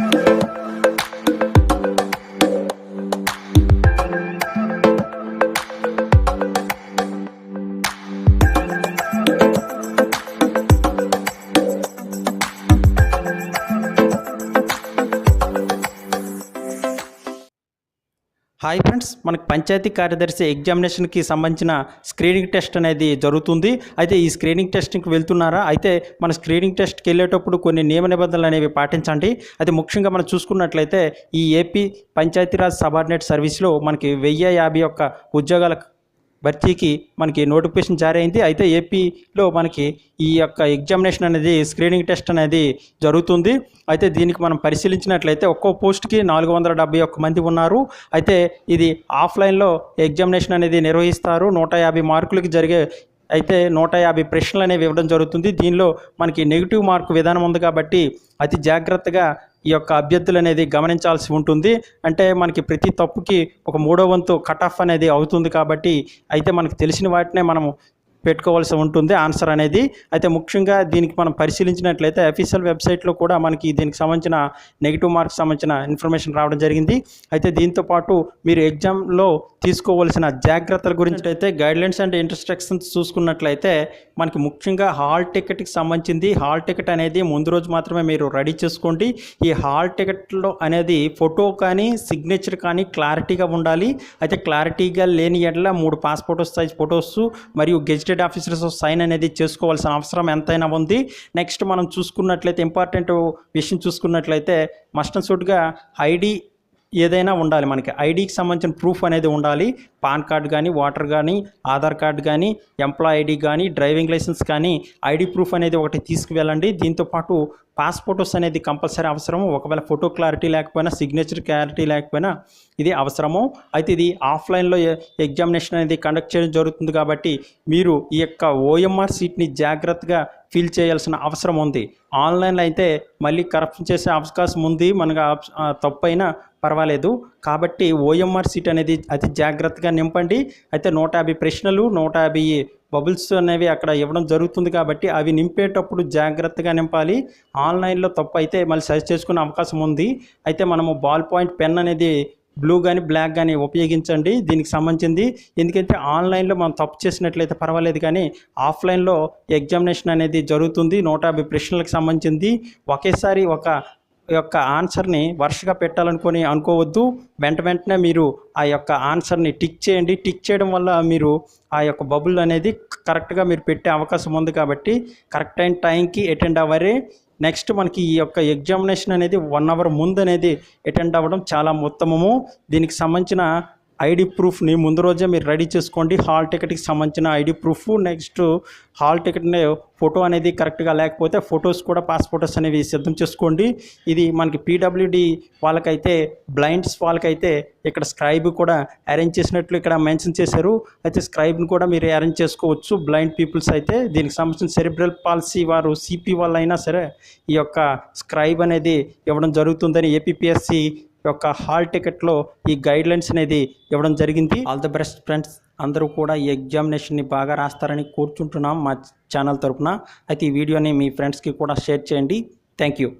Thank you. Hi friends మనకి పంచాయతీ కార్యదర్శి ఎగ్జామినేషన్కి సంబంధించిన స్క్రీనింగ్ టెస్ట్ అనేది జరుగుతుంది. అయితే ఈ స్క్రీనింగ్ టెస్ట్కి వెళ్తున్నారా? అయితే మన స్క్రీనింగ్ టెస్ట్కి వెళ్ళేటప్పుడు కొన్ని నియమ నిబంధనలు అనేవి పాటించండి. అయితే ముఖ్యంగా మనం చూసుకున్నట్లయితే ఈ ఏపీ పంచాయతీరాజ్ సబార్డినేట్ సర్వీస్లో మనకి వెయ్యి యాభై ఒక్క ఉద్యోగాల భర్తీకి మనకి నోటిఫికేషన్ జారీ అయింది అయితే ఏపీలో మనకి ఈ యొక్క ఎగ్జామినేషన్ అనేది స్క్రీనింగ్ టెస్ట్ అనేది జరుగుతుంది. అయితే దీనికి మనం పరిశీలించినట్లయితే ఒక్కో పోస్ట్కి నాలుగు వందల డెబ్బై ఒక్క మంది ఉన్నారు. అయితే ఇది ఆఫ్లైన్లో ఎగ్జామినేషన్ అనేది నిర్వహిస్తారు. నూట యాభై మార్కులకి జరిగే అయితే నూట యాభై ప్రశ్నలు అనేవి ఇవ్వడం జరుగుతుంది. దీనిలో మనకి నెగిటివ్ మార్క్ విధానం ఉంది కాబట్టి అతి జాగ్రత్తగా ఈ యొక్క అభ్యర్థులు అనేది గమనించాల్సి ఉంటుంది. అంటే మనకి ప్రతి తప్పుకి ఒక మూడో వంతు కట్ ఆఫ్ అనేది అవుతుంది కాబట్టి అయితే మనకు తెలిసిన వాటినే మనం పెట్టుకోవాల్సి ఉంటుంది. ఆన్సర్ అనేది అయితే ముఖ్యంగా దీనికి మనం పరిశీలించినట్లయితే అఫీషియల్ వెబ్సైట్లో కూడా మనకి దీనికి సంబంధించిన నెగిటివ్ మార్క్స్ సంబంధించిన ఇన్ఫర్మేషన్ రావడం జరిగింది. అయితే దీంతో పాటు మీరు ఎగ్జామ్లో తీసుకోవాల్సిన జాగ్రత్తల గురించి అయితే గైడ్లైన్స్ అండ్ ఇన్స్ట్రక్షన్స్ చూసుకున్నట్లయితే మనకి ముఖ్యంగా హాల్ టికెట్కి సంబంధించింది. హాల్ టికెట్ అనేది ముందు రోజు మాత్రమే మీరు రెడీ చేసుకోండి. ఈ హాల్ టికెట్లో అనేది ఫోటో కానీ సిగ్నేచర్ కానీ క్లారిటీగా ఉండాలి. అయితే క్లారిటీగా లేని ఎడల మూడు పాస్పోర్ట్ సైజ్ ఫొటోస్ మరియు స్టేట్ ఆఫీసర్స్ సైన్ అనేది చేసుకోవాల్సిన అవసరం ఎంతైనా ఉంది. నెక్స్ట్ మనం చూసుకున్నట్లయితే ఇంపార్టెంట్ విషయం చూసుకున్నట్లయితే మస్ట్ అండ్ షుడ్గా ఐడి ఏదైనా ఉండాలి మనకి. ఐడికి సంబంధించిన ప్రూఫ్ అనేది ఉండాలి. పాన్ కార్డ్ కానీ ఓటర్ కానీ ఆధార్ కార్డ్ కానీ ఎంప్లాయ్ ఐడి కానీ డ్రైవింగ్ లైసెన్స్ కానీ ఐడి ప్రూఫ్ అనేది ఒకటి తీసుకువెళ్ళండి. దీంతోపాటు పాస్పోర్టోస్ అనేది కంపల్సరీ అవసరము. ఒకవేళ ఫోటో క్లారిటీ లేకపోయినా సిగ్నేచర్ క్లారిటీ లేకపోయినా ఇది అవసరము. అయితే ఇది ఆఫ్లైన్లో ఎగ్జామినేషన్ అనేది కండక్ట్ చేయడం జరుగుతుంది కాబట్టి మీరు ఈ యొక్క ఓఎంఆర్ సీట్ని జాగ్రత్తగా ఫిల్ చేయాల్సిన అవసరం ఉంది. ఆన్లైన్లో అయితే మళ్ళీ కరప్షన్ చేసే అవకాశం ఉంది. మనకు తప్పైనా పర్వాలేదు. కాబట్టి ఓఎంఆర్ సీట్ అనేది అతి జాగ్రత్తగా నింపండి. అయితే నూట యాభై ప్రశ్నలు నూట యాభై బబుల్స్ అనేవి అక్కడ ఇవ్వడం జరుగుతుంది కాబట్టి అవి నింపేటప్పుడు జాగ్రత్తగా నింపాలి. ఆన్లైన్లో తప్పు అయితే మళ్ళీ సరి చేసుకునే అవకాశం ఉంది. అయితే మనము బాల్ పాయింట్ పెన్ అనేది బ్లూ కానీ బ్లాక్ కానీ ఉపయోగించండి. దీనికి సంబంధించింది ఎందుకంటే ఆన్లైన్లో మనం తప్పు చేసినట్లయితే పర్వాలేదు కానీ ఆఫ్లైన్లో ఎగ్జామినేషన్ అనేది జరుగుతుంది. నూట యాభై ప్రశ్నలకు సంబంధించింది. ఒకేసారి ఒక యొక్క ఆన్సర్ని వరుసగా పెట్టాలనుకొని అనుకోవద్దు. వెంట వెంటనే మీరు ఆ యొక్క ఆన్సర్ని టిక్ చేయండి. టిక్ చేయడం వల్ల మీరు ఆ యొక్క బబుల్ అనేది కరెక్ట్గా మీరు పెట్టే అవకాశం ఉంది కాబట్టి కరెక్ట్ అయిన టైంకి అటెండ్ అవ్వరే. నెక్స్ట్ మనకి ఈ యొక్క ఎగ్జామినేషన్ అనేది వన్ అవర్ ముందు అనేది అటెండ్ అవ్వడం చాలా ఉత్తమము. దీనికి సంబంధించిన ఐడి ప్రూఫ్ని ముందు రోజే మీరు రెడీ చేసుకోండి. హాల్ టికెట్కి సంబంధించిన ఐడి ప్రూఫ్. నెక్స్ట్ హాల్ టికెట్ని ఫోటో అనేది కరెక్ట్గా లేకపోతే ఫొటోస్ కూడా పాస్పోర్టర్స్ అనేవి సిద్ధం చేసుకోండి. ఇది మనకి పీడబ్ల్యూడి వాళ్ళకైతే బ్లైండ్స్ వాళ్ళకైతే ఇక్కడ స్క్రైబ్ కూడా అరేంజ్ చేసినట్లు ఇక్కడ మెన్షన్ చేశారు. అయితే స్క్రైబ్ని కూడా మీరు అరేంజ్ చేసుకోవచ్చు. బ్లైండ్ పీపుల్స్ అయితే దీనికి సంబంధించిన సెరిబ్రల్ పాలసీ వారు సిపి వాళ్ళైనా సరే ఈ యొక్క స్క్రైబ్ అనేది ఇవ్వడం జరుగుతుందని ఏపీఎస్సి యొక్క హాల్ టికెట్లో ఈ గైడ్లైన్స్ అనేది ఇవ్వడం జరిగింది. ఆల్ ద బెస్ట్ ఫ్రెండ్స్ అందరూ కూడా ఈ ఎగ్జామినేషన్ని బాగా రాస్తారని కోరుచుంటున్నాం మా ఛానల్ తరపున. అయితే ఈ వీడియోని మీ ఫ్రెండ్స్కి కూడా షేర్ చేయండి. Thank you.